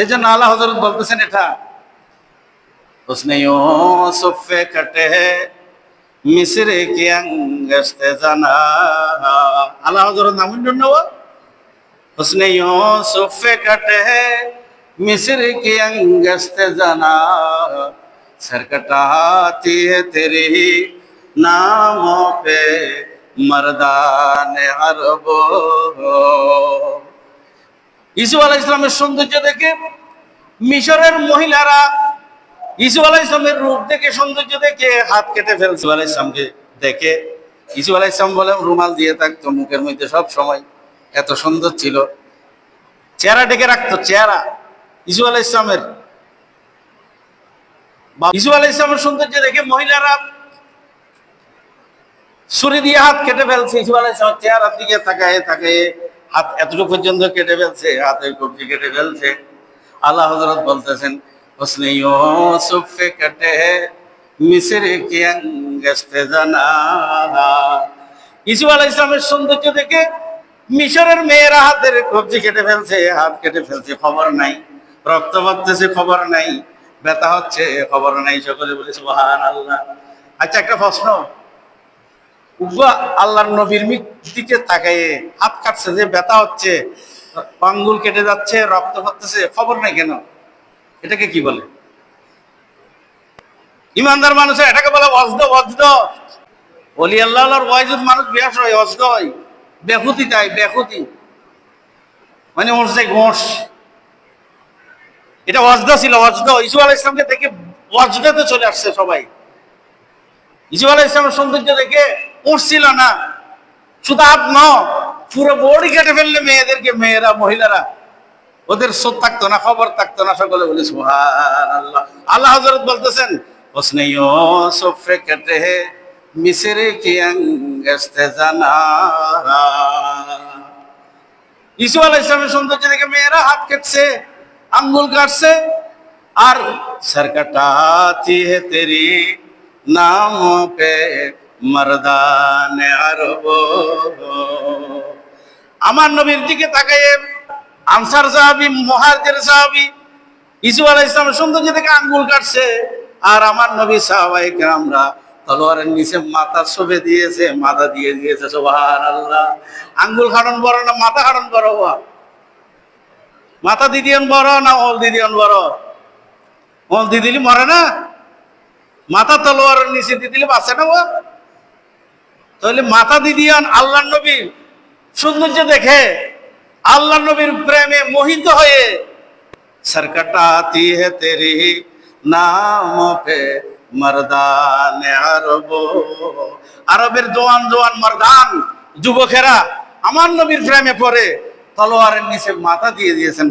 সেজন্য আল্লাহ হজরত বলতেছেন এটা उसने यूं सुफ़े कटे मिस्र की अंगश्त जना আল্লাহ হজরত নামুন জন্য उसने यूं सुफ़े कटे मिस्र की अंगश्त जना सर कटाती है तेरी नामों पे मर्दान अरबो ইসু আলাহ ইসলামের সৌন্দর্য দেখে, মিশরের মহিলারা ইসু আলাহ ইসলামের রূপ দেখে, সৌন্দর্য দেখে হাত কেটে ফেলছে আলাহ ইসলামকে দেখে, ইসু আলাহ ইসলাম বলে রুমাল দিয়ে থাকতো, মুখের মধ্যে সব সময় এত সুন্দর ছিল। চেহারা ডেকে রাখতো, চেহারা। ইসু আলাহ ইসলামের ইসু আলাহ ইসলামের সৌন্দর্য দেখে মহিলারা ছুরি দিয়ে হাত কেটে ফেলছে। ইসু আলাহ ইসলামের চেহারার দিকে তাকায় তাকায় হাত এতটুকু পর্যন্ত কেটে ফেলছে হাতের কবজি কেটে ফেলছে। আল্লাহ হজরত বলতেছেন, হোসনে ইউসুফে কাটে মিসরে কিয়াং গেস্তে জানা ইসলামের সৌন্দর্য দেখে মিশরের মেয়েরা হাতের কবজি কেটে ফেলছে, হাত কেটে ফেলছে, খবর নাই। রক্ত বাড়তেছে খবর নাই। ব্যথা হচ্ছে, খবর নাই। সকলে বলেছে মহান আচ্ছা একটা প্রশ্ন। উগ্র আল্লাহর নবীর দিকে তাকায়ে হাত কাটছে, যে ব্যথা হচ্ছে আঙ্গুল কেটে যাচ্ছে, রক্ত পড়তেছে খবর নাই কেন? এটাকে কি বলে? ইমানদার মানুষের, এটাকে বলে অজদ অজদ অলি আল্লাহর ওয়াইজুদ মানুষ বিয়াস হয় অজদ হয় বেহুতি তাই বেহুতি মানে ওর যে গোঁস এটা অজদ ছিল অজদ ইসু আলাহ ইসলামকে দেখে অজদাতে চলে আসছে সবাই। ইসিফ আলাহ ইসলামের সৌন্দর্য দেখে উঠছিল না। শুধু হাত ন পুরো বড়ি কেটে ফেললে মেয়েদেরকে, মেয়েরা, মহিলারা। ওদের শোধ থাকতো না, খবর থাকতো না, সকলে বলে আল্লাহ আল্লাহ হজরত বলতেছেন মিসরে কি জানা ইসু আলাহ ইসলামের সৌন্দর্য দেখে মেয়েরা হাত কেটছে, আঙ্গুল কাটছে, আর সরকাটা তেরি নাম পে মর্দান আরব। আমার নবীর দিকে তাকায়ে আনসার সাহাবি, মুহাজির সাহাবি, ইসু আলাহ ইসলামের সৌন্দর্য থেকে আঙ্গুল কাটছে। আর আমার নবী সাহাবাই আমরা তলোয়ারের নিচে মাথা শোভে দিয়েছে, মাথা দিয়ে দিয়েছে সোহান আল্লাহ আঙ্গুল খাটন বড় না, মাথা খাটন বড় হওয়া মাথা দিদিয়ন বড় না, ওল দিদিয়ন বড়? ওল দিদিলি মরে না? মাথা তলোয়ারের নিচে দিয়ে দিদিলি বাঁচে না ও। তাহলে মাথা দিদিয়ান আল্লাহ নবীর সৌন্দর্য দেখে আল্লাহ নবীর প্রেমে মোহিত হয়ে সরকটাতি হে তেরি নাম পে মর্দান আরব। আরবের জোয়ান জোয়ান মর্দান যুবকেরা আমার নবীর প্রেমে পড়ে, তলোয়ারের নিচে মাথা দিয়ে দিয়েছেন।